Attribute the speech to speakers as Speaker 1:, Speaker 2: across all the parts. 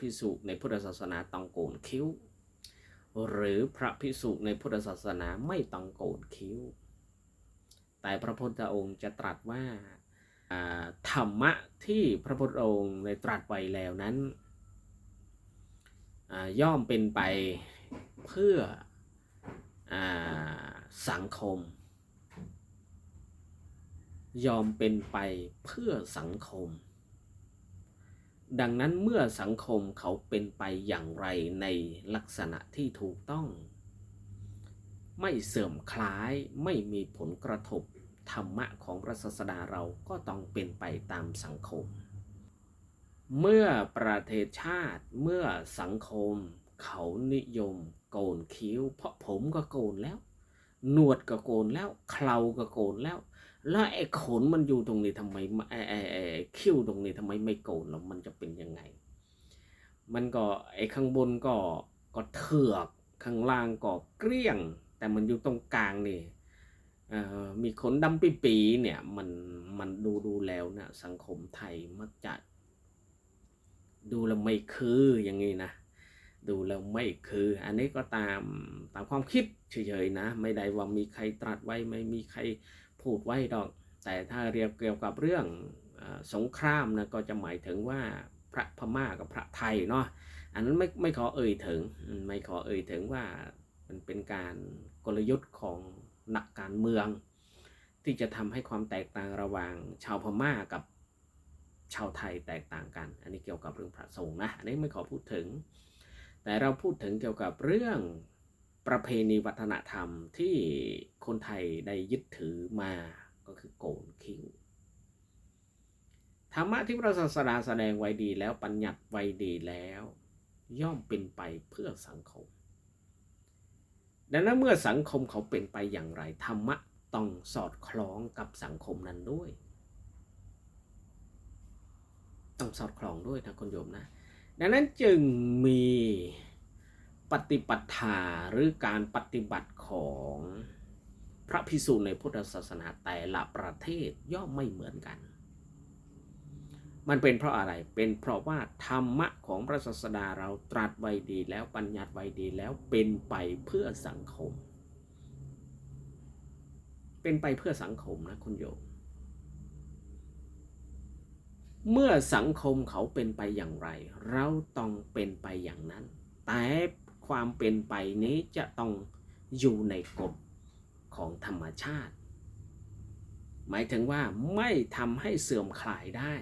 Speaker 1: ภิกษุในพุทธศาสนาต้องโกนคิ้ว หรือพระภิกษุในพุทธศาสนาไม่ต้องโกนคิ้ว แต่พระพุทธองค์จะตรัสว่าธรรมะที่พระพุทธองค์ได้ตรัสไว้แล้วนั้น ย่อมเป็นไปเพื่ออสังคม ยอมเป็นไปเพื่อสังคม ดังนั้นเมื่อสังคมเขาเป็นไปอย่างไรในลักษณะที่ถูกต้อง ไม่เสื่อมคล้ายไม่มีผลกระทบธรรมะของพระศาสดาเราก็ต้องเป็นไปตามสังคม เมื่อประเทศชาติเมื่อสังคม เขานิยมโกนคิ้ว เพราะผมก็โกนแล้ว หนวดก็โกนแล้ว เคราก็โกนแล้ว แล้วไอ้ขนมันอยู่ตรงนี้ทำไมไมไอ้ไอ้ไอ้คิ้วตรงนี้ทำไมไม่โกนแล้วมันจะเป็นยังไง มันก็ไอ้ข้างบนก็ก็เถือกข้างล่างก็เกลี้ยง แต่มันอยู่ตรงกลางนี่เอ่อมีขนดำปีปีเนี่ยมันมันดูดูแล้วนะสังคมไทยมักจะดูแล้วไม่คืออย่างนี้นะดูแล้วไม่คือ อันนี้ก็ตามตามความคิดเฉยๆนะ ไม่ได้ว่ามีใครตรัสไว้ไม่มีใคร พูดไว้ดอก แต่ถ้าเรียกเกี่ยวกับเรื่องอสงครามนะก็จะหมายถึงว่าพระพม่ากับพระไทยเนาะอันนั้นไม่ไม่ขอเอ่ยถึงไม่ขอเอ่ยถึงว่ามันเป็นการกลยุทธ์ของนักการเมือง ที่จะทำให้ความแตกต่างระหว่างชาวพม่ากับชาวไทยแตกต่างกัน อันนี้เกี่ยวกับเรื่องพระสงฆ์นะอันนี้ไม่ขอพูดถึง แต่เราพูดถึงเกี่ยวกับเรื่อง ประเพณีวัฒนธรรมที่คนไทยได้ยึดถือมาก็คือโกนคิ้วธรรมะที่พระศาสดาแสดงไว้ดีแล้วปัญญัติไว้ดีแล้ว ย่อมเป็นไปเพื่อสังคม ดังนั้นเมื่อสังคมเขาเป็นไปอย่างไรธรรมะต้องสอดคล้องกับสังคมนั้นด้วย ต้องสอดคล้องด้วยนะคุณโยมนะ ดังนั้นจึงมี ปฏิปทาหรือการปฏิบัติของพระพิสุในพุทธศาสนาแต่ละประเทศย่อมไม่เหมือนกัน มันเป็นเพราะอะไร เป็นเพราะว่าธรรมะของพระศาสดาเราตรัสไว้ดีแล้วปัญญัติไว้ดีแล้วเป็นไปเพื่อสังคม เป็นไปเพื่อสังคมนะคุณโยม เมื่อสังคมเขาเป็นไปอย่างไร เราต้องเป็นไปอย่างนั้น แต่ ความเป็นไปนี้จะต้องอยู่ในกฎของธรรมชาติ หมายถึงว่าไม่ทำให้เสื่อมคลายได้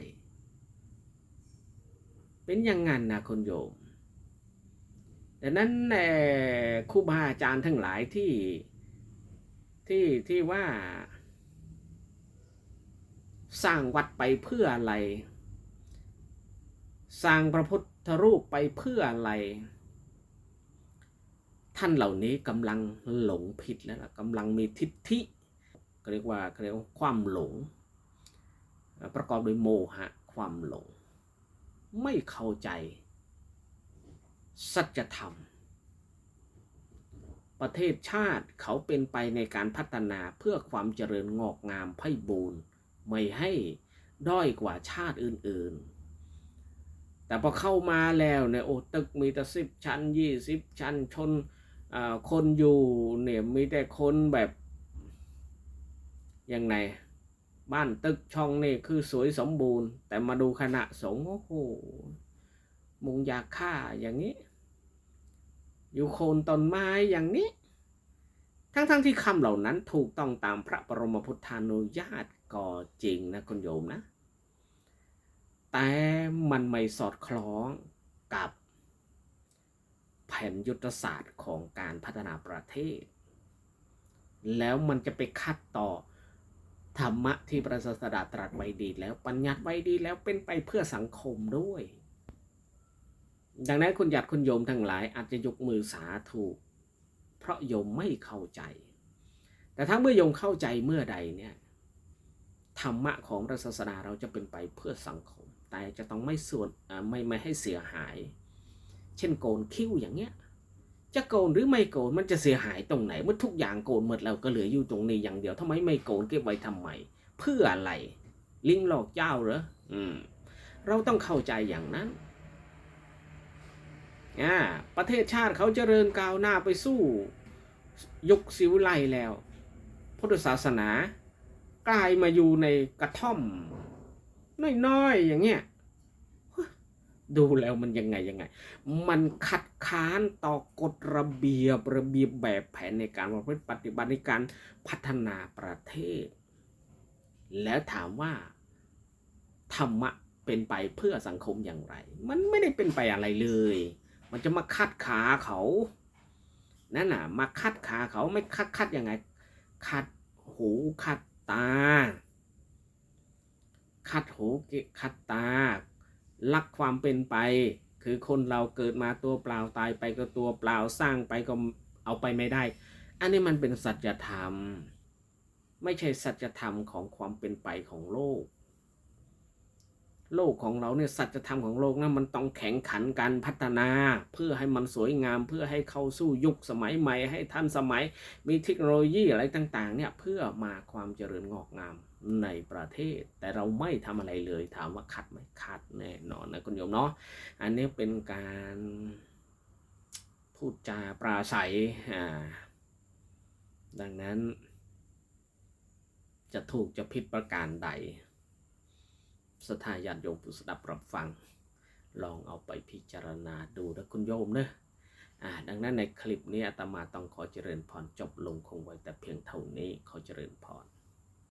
Speaker 1: เป็นอย่างนั้นนะคุณโยมดังนั้นแน่ครูบาอาจารย์ทั้งหลายที่ที่ที่ว่า สร้างวัดไปเพื่ออะไร สร้างพระพุทธรูปไปเพื่ออะไร ท่านเหล่านี้กำลังหลงผิดแล้วล่ะกำลังมีทิฏฐิก็เรียกว่าเรียกว่าความหลง ประกอบด้วยโมหะความหลง ไม่เข้าใจ สัจธรรม ประเทศชาติเขาเป็นไปในการพัฒนาเพื่อความเจริญงอกงามไพ่บูรณ์ไม่ให้ด้อยกว่าชาติอื่นๆ แต่พอเข้ามาแล้วเนี่ยโอ้ตึกมีแต่สิบชั้นยี่สิบชั้นชน คนอยู่เนี่ยมีแต่คนแบบยังไงบ้านตึกช่องนี่คือสวยสมบูรณ์ แต่มาดูคณะสงฆ์โอ้โหมุงยาฆ่าอย่างนี้ อยู่โคนต้นไม้อย่างนี้ ทั้งๆทที่คำเหล่านั้นถูกต้องตามพระบรมพุทธานุญาตก็จริงนะคุณโยมนะ แต่มันไม่สอดคล้องกับ แผนยุทธศาสตร์ของการพัฒนาประเทศ แล้วมันจะไปคัดต่อธรรมะที่พระศาสดาตรัสไว้ดีแล้วปัญญัติไว้ดีแล้วเป็นไปเพื่อสังคมด้วย ดังนั้นคุณหยัดคุณโยมทั้งหลายอาจจะยกมือสาธุเพราะโยมไม่เข้าใจ แต่ถ้าเมื่อโยมเข้าใจเมื่อใดเนี่ยธรรมะของพระศาสดาเราจะเป็นไปเพื่อสังคม แต่จะต้องไม่ส่วนไม่ไม่ให้เสียหาย เช่นโกนคิ้วอย่างเงี้ย จะโกนหรือไม่โกนมันจะเสียหายตรงไหน เมื่อทุกอย่างโกนหมดแล้วก็เหลืออยู่ตรงนี้อย่างเดียวทำไมไม่โกนเก็บไว้ทำไม เพื่ออะไร ลิงหลอกเจ้าเหรออืม เราต้องเข้าใจอย่างนั้นอ่าประเทศชาติเขาเจริญก้าวหน้าไปสู้ยุคสิวไลแล้วพุทธศาสนากลายมาอยู่ในกระท่อม น้อยๆ อย่างเงี้ย ดูแล้วมันยังไงยังไง มันขัดค้านต่อกฎระเบียบระเบียบแบบแผนในการประพฤติปฏิบัติในการพัฒนาประเทศ แล้วถามว่าธรรมะเป็นไปเพื่อสังคมอย่างไร มันไม่ได้เป็นไปอะไรเลย มันจะมาคัดขาเขานั่นน่ะ มาคัดขาเขาไม่คัดคัดยังไง คัดหูคัดตา คัดหูคัดตา ลักความเป็นไป คือคนเราเกิดมาตัวเปล่าตายไปก็ตัวเปล่าสร้างไปก็เอาไปไม่ได้ อันนี้มันเป็นสัจธรรม ไม่ใช่สัจธรรมของความเป็นไปของโลก โลกของเราเนี่ยสัจธรรมของโลกนะมันต้องแข่งขันกันพัฒนา เพื่อให้มันสวยงาม เพื่อให้เข้าสู่ยุคสมัยใหม่ให้ทันสมัยมีเทคโนโลยีอะไรต่างๆเนี่ยเพื่อมาความเจริญงอกงามในประเทศ แต่เราไม่ทำอะไรเลยถามว่าขัดไหมขัดแน่นอนนะคุณโยมเนาะอันนี้เป็นการพูดจาปราศัยอ่าดังนั้น จะถูกจะผิดประการใด สถาญาติโยมผู้สดับรับฟัง ลองเอาไปพิจารณาดูนะคุณโยมเนอะอ่าดังนั้นในคลิปนี้อาตมาต้องขอเจริญพรจบลงคงไว้แต่เพียงเท่านี้ขอเจริญพร